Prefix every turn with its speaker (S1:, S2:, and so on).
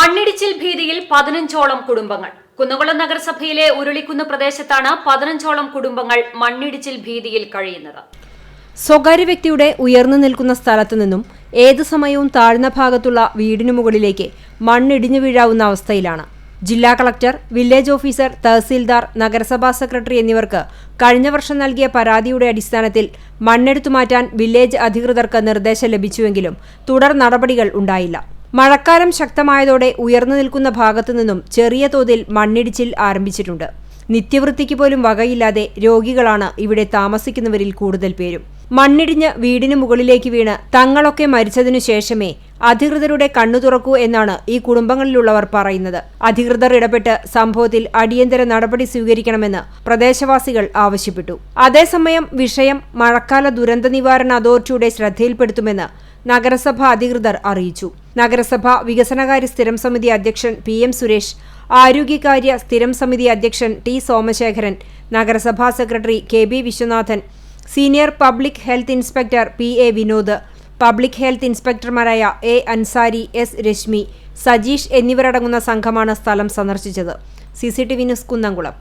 S1: മണ്ണിടിച്ചിൽ ഭീതിയിൽ പതിനഞ്ചോളം കുടുംബങ്ങൾ. കുന്നംകുളം നഗരസഭയിലെ ഉരുളിക്കുന്ന് പ്രദേശത്താണ് പതിനഞ്ചോളം കുടുംബങ്ങൾ മണ്ണിടിച്ചിൽ ഭീതിയിൽ കഴിയുന്നത്.
S2: സ്വകാര്യ വ്യക്തിയുടെ ഉയർന്നു നിൽക്കുന്ന സ്ഥലത്തു നിന്നും ഏതു സമയവും താഴ്ന്ന ഭാഗത്തുള്ള വീടിനു മുകളിലേക്ക് മണ്ണിടിഞ്ഞു വീഴാവുന്ന അവസ്ഥയിലാണ്. ജില്ലാ കളക്ടർ വില്ലേജ് ഓഫീസർ തഹസീൽദാർ നഗരസഭാ സെക്രട്ടറി എന്നിവർക്ക് കഴിഞ്ഞ വർഷം നൽകിയ പരാതിയുടെ അടിസ്ഥാനത്തിൽ മണ്ണെടുത്തു മാറ്റാൻ വില്ലേജ് അധികൃതർക്ക് നിർദ്ദേശം ലഭിച്ചുവെങ്കിലും തുടർ നടപടികൾ ഉണ്ടായില്ല. മഴക്കാലം ശക്തമായതോടെ ഉയർന്നു നിൽക്കുന്ന ഭാഗത്തു നിന്നും ചെറിയ തോതിൽ മണ്ണിടിച്ചിൽ ആരംഭിച്ചിട്ടുണ്ട്. നിത്യവൃത്തിക്ക് പോലും വകയില്ലാതെ രോഗികളാണ് ഇവിടെ താമസിക്കുന്നവരിൽ കൂടുതൽ പേരും. മണ്ണിടിഞ്ഞ് വീടിന് മുകളിലേക്ക് വീണ് തങ്ങളൊക്കെ മരിച്ചതിനു ശേഷമേ അധികൃതരുടെ കണ്ണു തുറക്കൂ എന്നാണ് ഈ കുടുംബങ്ങളിലുള്ളവർ പറയുന്നത്. അധികൃതർ ഇടപെട്ട് സംഭവത്തിൽ അടിയന്തര നടപടി സ്വീകരിക്കണമെന്ന് പ്രദേശവാസികൾ ആവശ്യപ്പെട്ടു. അതേസമയം വിഷയം മഴക്കാല ദുരന്ത നിവാരണ അതോറിറ്റിയുടെ ശ്രദ്ധയിൽപ്പെടുത്തുമെന്ന് നഗരസഭ അധികൃതർ അറിയിച്ചു. നഗരസഭ വികസനകാര്യ സ്ഥിരം സമിതി അധ്യക്ഷൻ പി എം സുരേഷ് ആരോഗ്യകാര്യ സ്ഥിരം സമിതി അധ്യക്ഷൻ ടി സോമശേഖരൻ നഗരസഭാ secretary K B Viswanathan senior public health inspector P A Vinod public health ഇൻസ്പെക്ടർമാരായ A Ansari S Rashmi Sajeesh എന്നിവരടങ്ങുന്ന സംഘമാണ് സ്ഥലം സന്ദർശിച്ചത്. C C T V news Kunnamkulam.